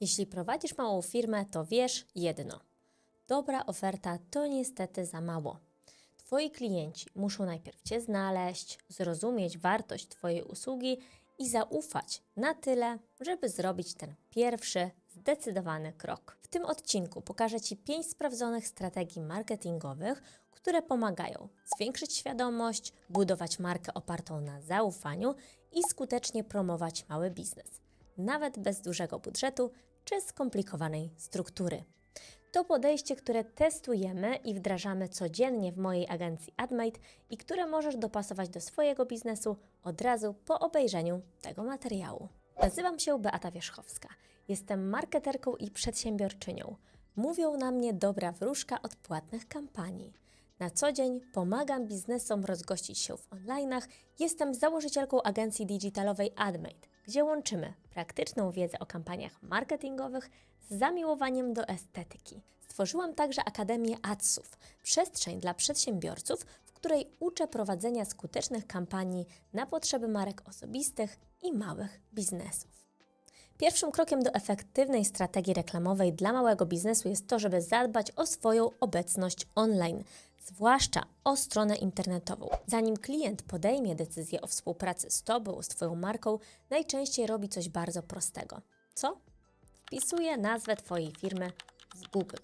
Jeśli prowadzisz małą firmę, to wiesz jedno. Dobra oferta to niestety za mało. Twoi klienci muszą najpierw Cię znaleźć, zrozumieć wartość Twojej usługi i zaufać na tyle, żeby zrobić ten pierwszy, zdecydowany krok. W tym odcinku pokażę Ci 5 sprawdzonych strategii marketingowych, które pomagają zwiększyć świadomość, budować markę opartą na zaufaniu i skutecznie promować mały biznes, nawet bez dużego budżetu czy skomplikowanej struktury. To podejście, które testujemy i wdrażamy codziennie w mojej agencji AdMate i które możesz dopasować do swojego biznesu od razu po obejrzeniu tego materiału. Nazywam się Beata Wierzchowska. Jestem marketerką i przedsiębiorczynią. Mówią na mnie dobra wróżka od płatnych kampanii. Na co dzień pomagam biznesom rozgościć się w online'ach. Jestem założycielką agencji digitalowej AdMate, gdzie łączymy praktyczną wiedzę o kampaniach marketingowych z zamiłowaniem do estetyki. Stworzyłam także Akademię Adsów, przestrzeń dla przedsiębiorców, w której uczę prowadzenia skutecznych kampanii na potrzeby marek osobistych i małych biznesów. Pierwszym krokiem do efektywnej strategii reklamowej dla małego biznesu jest to, żeby zadbać o swoją obecność online, zwłaszcza o stronę internetową. Zanim klient podejmie decyzję o współpracy z Tobą, z Twoją marką, najczęściej robi coś bardzo prostego. Co? Wpisuje nazwę Twojej firmy w Google.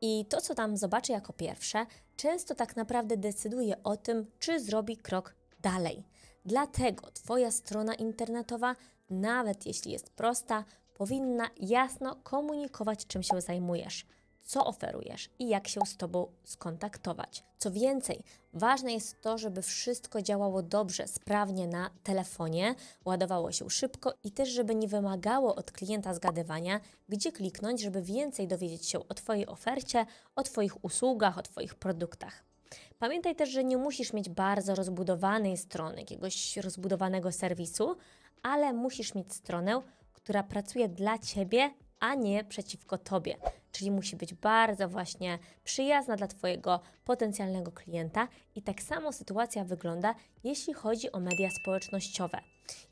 I to, co tam zobaczy jako pierwsze, często tak naprawdę decyduje o tym, czy zrobi krok dalej. Dlatego Twoja strona internetowa, nawet jeśli jest prosta, powinna jasno komunikować, czym się zajmujesz, co oferujesz i jak się z Tobą skontaktować. Co więcej, ważne jest to, żeby wszystko działało dobrze, sprawnie na telefonie, ładowało się szybko i też, żeby nie wymagało od klienta zgadywania, gdzie kliknąć, żeby więcej dowiedzieć się o Twojej ofercie, o Twoich usługach, o Twoich produktach. Pamiętaj też, że nie musisz mieć bardzo rozbudowanej strony, jakiegoś rozbudowanego serwisu, ale musisz mieć stronę, która pracuje dla Ciebie, a nie przeciwko Tobie. Czyli musi być bardzo właśnie przyjazna dla Twojego potencjalnego klienta i tak samo sytuacja wygląda, jeśli chodzi o media społecznościowe.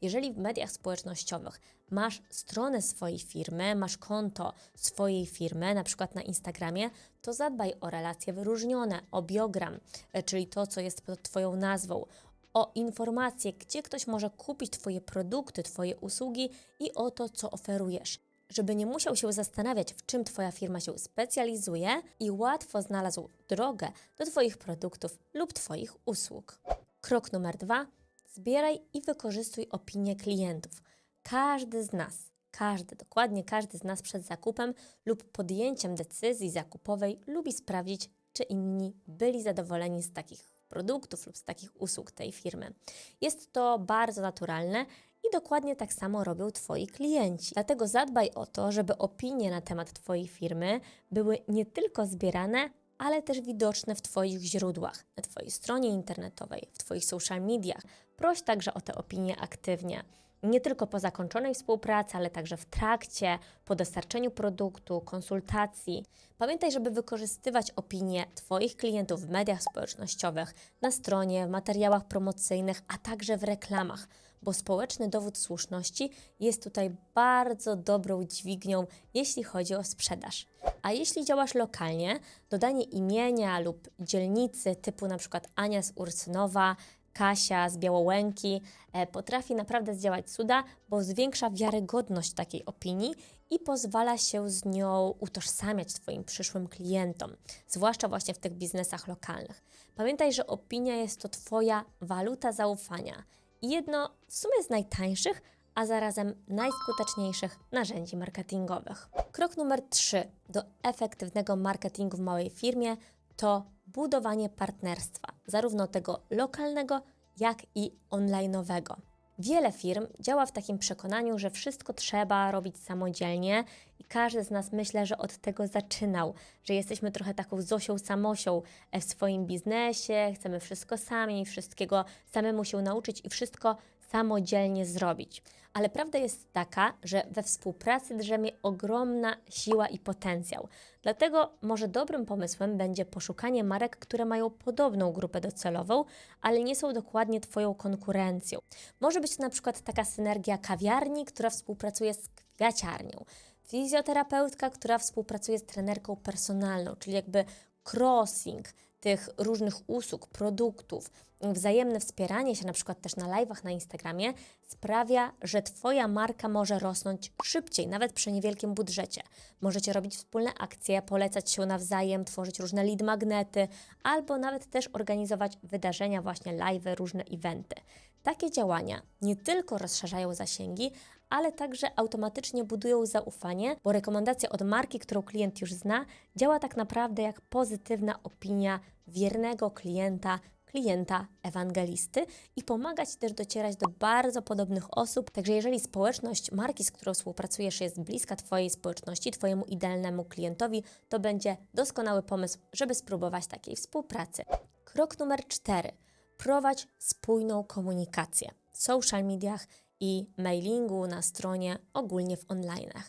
Jeżeli w mediach społecznościowych masz stronę swojej firmy, masz konto swojej firmy, na przykład na Instagramie, to zadbaj o relacje wyróżnione, o biogram, e, czyli to, co jest pod Twoją nazwą, o informacje, gdzie ktoś może kupić Twoje produkty, Twoje usługi i o to, co oferujesz. Żeby nie musiał się zastanawiać, w czym Twoja firma się specjalizuje i łatwo znalazł drogę do Twoich produktów lub Twoich usług. Krok numer dwa. Zbieraj i wykorzystuj opinie klientów. Każdy z nas, każdy, dokładnie każdy z nas przed zakupem lub podjęciem decyzji zakupowej lubi sprawdzić, czy inni byli zadowoleni z takich produktów lub z takich usług tej firmy. Jest to bardzo naturalne i dokładnie tak samo robią Twoi klienci. Dlatego zadbaj o to, żeby opinie na temat Twojej firmy były nie tylko zbierane, ale też widoczne w Twoich źródłach, na Twojej stronie internetowej, w Twoich social mediach. Proś także o te opinie aktywnie. Nie tylko po zakończonej współpracy, ale także w trakcie, po dostarczeniu produktu, konsultacji. Pamiętaj, żeby wykorzystywać opinie Twoich klientów w mediach społecznościowych, na stronie, w materiałach promocyjnych, a także w reklamach, bo społeczny dowód słuszności jest tutaj bardzo dobrą dźwignią, jeśli chodzi o sprzedaż. A jeśli działasz lokalnie, dodanie imienia lub dzielnicy typu przykład Ania z Ursynowa, Kasia z Białołęki e, potrafi naprawdę zdziałać cuda, bo zwiększa wiarygodność takiej opinii i pozwala się z nią utożsamiać Twoim przyszłym klientom, zwłaszcza właśnie w tych biznesach lokalnych. Pamiętaj, że opinia jest to Twoja waluta zaufania i jedno w sumie z najtańszych, a zarazem najskuteczniejszych narzędzi marketingowych. Krok numer 3 do efektywnego marketingu w małej firmie to budowanie partnerstwa, zarówno tego lokalnego, jak i online'owego. Wiele firm działa w takim przekonaniu, że wszystko trzeba robić samodzielnie i każdy z nas myślę, że od tego zaczynał, że jesteśmy trochę taką Zosią Samosią e, w swoim biznesie, chcemy wszystko sami, wszystkiego samemu się nauczyć i wszystko samodzielnie zrobić. Ale prawda jest taka, że we współpracy drzemie ogromna siła i potencjał. Dlatego może dobrym pomysłem będzie poszukanie marek, które mają podobną grupę docelową, ale nie są dokładnie Twoją konkurencją. Może być to na przykład taka synergia kawiarni, która współpracuje z kwiaciarnią, fizjoterapeutka, która współpracuje z trenerką personalną, czyli jakby crossing tych różnych usług, produktów, wzajemne wspieranie się, na przykład też na live'ach na Instagramie, sprawia, że Twoja marka może rosnąć szybciej, nawet przy niewielkim budżecie. Możecie robić wspólne akcje, polecać się nawzajem, tworzyć różne lead magnety, albo nawet też organizować wydarzenia, właśnie live'y, różne eventy. Takie działania nie tylko rozszerzają zasięgi, ale także automatycznie budują zaufanie, bo rekomendacja od marki, którą klient już zna, działa tak naprawdę jak pozytywna opinia wiernego klienta, klienta ewangelisty i pomaga Ci też docierać do bardzo podobnych osób. Także jeżeli społeczność marki, z którą współpracujesz, jest bliska Twojej społeczności, Twojemu idealnemu klientowi, to będzie doskonały pomysł, żeby spróbować takiej współpracy. Krok numer cztery. Prowadź spójną komunikację w social mediach i mailingu, na stronie, ogólnie w online'ach.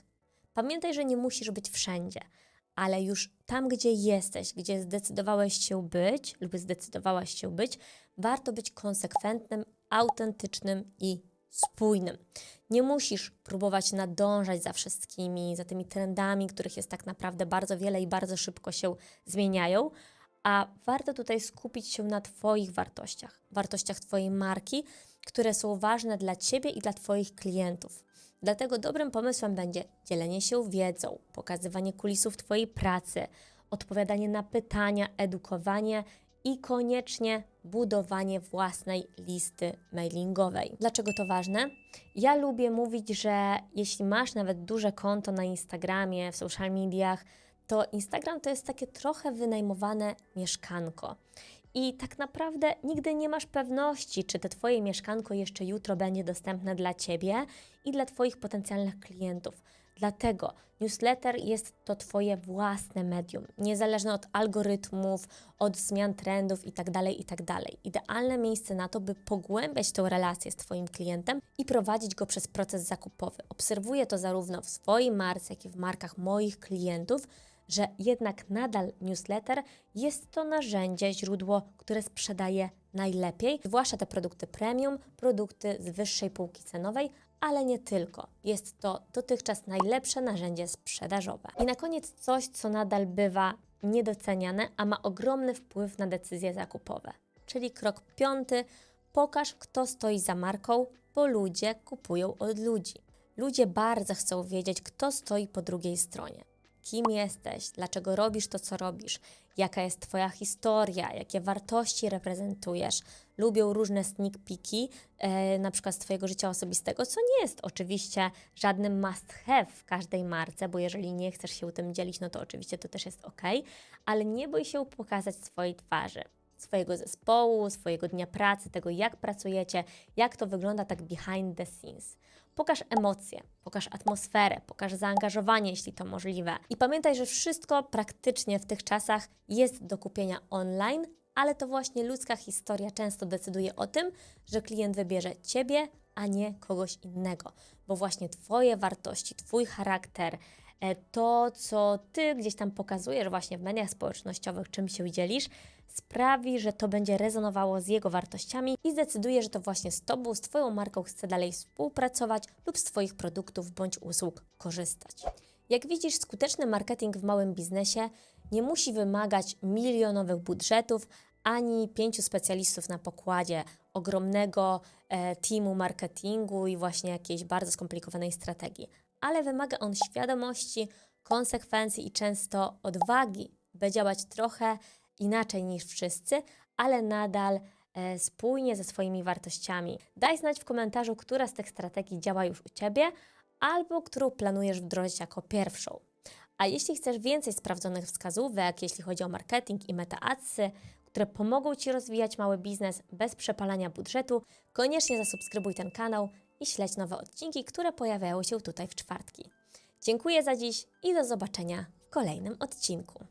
Pamiętaj, że nie musisz być wszędzie, ale już tam, gdzie jesteś, gdzie zdecydowałeś się być lub zdecydowałaś się być, warto być konsekwentnym, autentycznym i spójnym. Nie musisz próbować nadążać za wszystkimi, za tymi trendami, których jest tak naprawdę bardzo wiele i bardzo szybko się zmieniają, a warto tutaj skupić się na Twoich wartościach, wartościach Twojej marki, które są ważne dla Ciebie i dla Twoich klientów. Dlatego dobrym pomysłem będzie dzielenie się wiedzą, pokazywanie kulisów Twojej pracy, odpowiadanie na pytania, edukowanie i koniecznie budowanie własnej listy mailingowej. Dlaczego to ważne? Ja lubię mówić, że jeśli masz nawet duże konto na Instagramie, w social mediach, to Instagram to jest takie trochę wynajmowane mieszkanko. I tak naprawdę nigdy nie masz pewności, czy to Twoje mieszkanko jeszcze jutro będzie dostępne dla Ciebie i dla Twoich potencjalnych klientów. Dlatego newsletter jest to Twoje własne medium, niezależne od algorytmów, od zmian trendów itd. itd. Idealne miejsce na to, by pogłębiać tę relację z Twoim klientem i prowadzić go przez proces zakupowy. Obserwuję to zarówno w swojej marce, jak i w markach moich klientów, że jednak nadal newsletter jest to narzędzie, źródło, które sprzedaje najlepiej, zwłaszcza te produkty premium, produkty z wyższej półki cenowej, ale nie tylko. Jest to dotychczas najlepsze narzędzie sprzedażowe. I na koniec coś, co nadal bywa niedoceniane, a ma ogromny wpływ na decyzje zakupowe. Czyli krok piąty: pokaż, kto stoi za marką, bo ludzie kupują od ludzi. Ludzie bardzo chcą wiedzieć, kto stoi po drugiej stronie kim jesteś, dlaczego robisz to, co robisz, jaka jest Twoja historia, jakie wartości reprezentujesz. Lubią różne sneak peeki, e, na przykład z Twojego życia osobistego, co nie jest oczywiście żadnym must have w każdej marce, bo jeżeli nie chcesz się tym dzielić, no to oczywiście to też jest ok, ale nie bój się pokazać swojej twarzy swojego zespołu, swojego dnia pracy, tego jak pracujecie, jak to wygląda tak behind the scenes. Pokaż emocje, pokaż atmosferę, pokaż zaangażowanie, jeśli to możliwe. I pamiętaj, że wszystko praktycznie w tych czasach jest do kupienia online, ale to właśnie ludzka historia często decyduje o tym, że klient wybierze Ciebie, a nie kogoś innego, bo właśnie Twoje wartości, Twój charakter, to, co Ty gdzieś tam pokazujesz właśnie w mediach społecznościowych, czym się dzielisz, sprawi, że to będzie rezonowało z jego wartościami i zdecyduje, że to właśnie z Tobą, z Twoją marką chce dalej współpracować lub z Twoich produktów bądź usług korzystać. Jak widzisz, skuteczny marketing w małym biznesie nie musi wymagać milionowych budżetów ani pięciu specjalistów na pokładzie, ogromnego e, teamu marketingu i właśnie jakiejś bardzo skomplikowanej strategii, ale wymaga on świadomości, konsekwencji i często odwagi, by działać trochę inaczej niż wszyscy, ale nadal e, spójnie ze swoimi wartościami. Daj znać w komentarzu, która z tych strategii działa już u Ciebie, albo którą planujesz wdrożyć jako pierwszą. A jeśli chcesz więcej sprawdzonych wskazówek, jeśli chodzi o marketing i meta-adsy, które pomogą Ci rozwijać mały biznes bez przepalania budżetu, koniecznie zasubskrybuj ten kanał i śledź nowe odcinki, które pojawiają się tutaj w czwartki. Dziękuję za dziś i do zobaczenia w kolejnym odcinku.